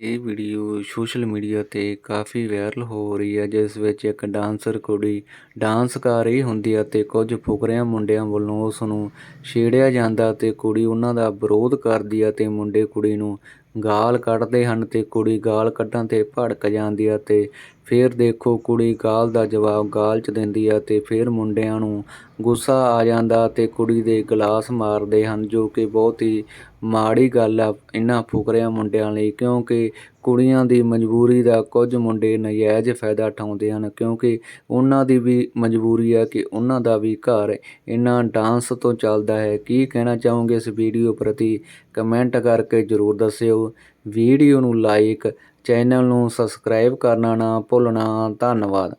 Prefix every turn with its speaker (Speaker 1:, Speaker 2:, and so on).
Speaker 1: ਇਹ video social media ਤੇ ਕਾਫੀ viral ਹੋ ਰਹੀ ਹੈ, ਜਿਸ ਵਿੱਚ ਇੱਕ ਡਾਂਸਰ ਕੁੜੀ ਡਾਂਸ ਕਰ ਰਹੀ ਹੁੰਦੀ ਹੈ ਤੇ ਕੁਝ ਫੁਕਰਿਆਂ ਮੁੰਡਿਆਂ ਵੱਲੋਂ ਉਸ ਨੂੰ ਛੇੜਿਆ ਜਾਂਦਾ ਤੇ ਕੁੜੀ ਉਹਨਾਂ ਦਾ ਵਿਰੋਧ ਕਰਦੀ ਹੈ ਤੇ ਮੁੰਡੇ ਕੁੜੀ ਨੂੰ ਗਾਲ ਕੱਢਦੇ ਹਨ ਤੇ ਕੁੜੀ ਗਾਲ ਕੱਢਣ ਤੇ ਭੜਕ ਜਾਂਦੀ ਹੈ ਤੇ ਫਿਰ ਦੇਖੋ ਕੁੜੀ ਗਾਲ ਦਾ ਜਵਾਬ ਗਾਲ 'ਚ ਦਿੰਦੀ ਹੈ ਤੇ ਫਿਰ ਮੁੰਡਿਆਂ ਨੂੰ ਗੁੱਸਾ ਆ ਜਾਂਦਾ ਤੇ ਕੁੜੀ ਦੇ ਗਲਾਸ ਮਾਰਦੇ ਹਨ ਜੋ ਕਿ ਬਹੁਤ ਹੀ ਮਾੜੀ ਗੱਲ ਆ ਇਹਨਾਂ ਫੁਕਰਿਆਂ ਮੁੰਡਿਆਂ ਲਈ ਕਿਉਂਕਿ ਕੁੜੀਆਂ ਦੀ ਮਜਬੂਰੀ ਦਾ ਕੁਝ ਮੁੰਡੇ ਨਜਾਇਜ਼ ਫਾਇਦਾ ਉਠਾਉਂਦੇ ਹਨ, ਕਿਉਂਕਿ ਉਹਨਾਂ ਦੀ ਵੀ ਮਜਬੂਰੀ ਹੈ ਕਿ ਉਹਨਾਂ ਦਾ ਵੀ ਘਰ ਇਹਨਾਂ ਡਾਂਸ ਤੋਂ ਚੱਲਦਾ ਹੈ। ਕੀ ਕਹਿਣਾ ਚਾਹੋਗੇ ਇਸ ਵੀਡੀਓ ਪ੍ਰਤੀ? ਕਮੈਂਟ ਕਰਕੇ ਜ਼ਰੂਰ ਦੱਸਿਓ। ਵੀਡੀਓ ਨੂੰ ਲਾਈਕ, ਚੈਨਲ ਨੂੰ ਸਬਸਕ੍ਰਾਈਬ ਕਰਨਾ ਨਾ ਭੁੱਲਣਾ। ਧੰਨਵਾਦ।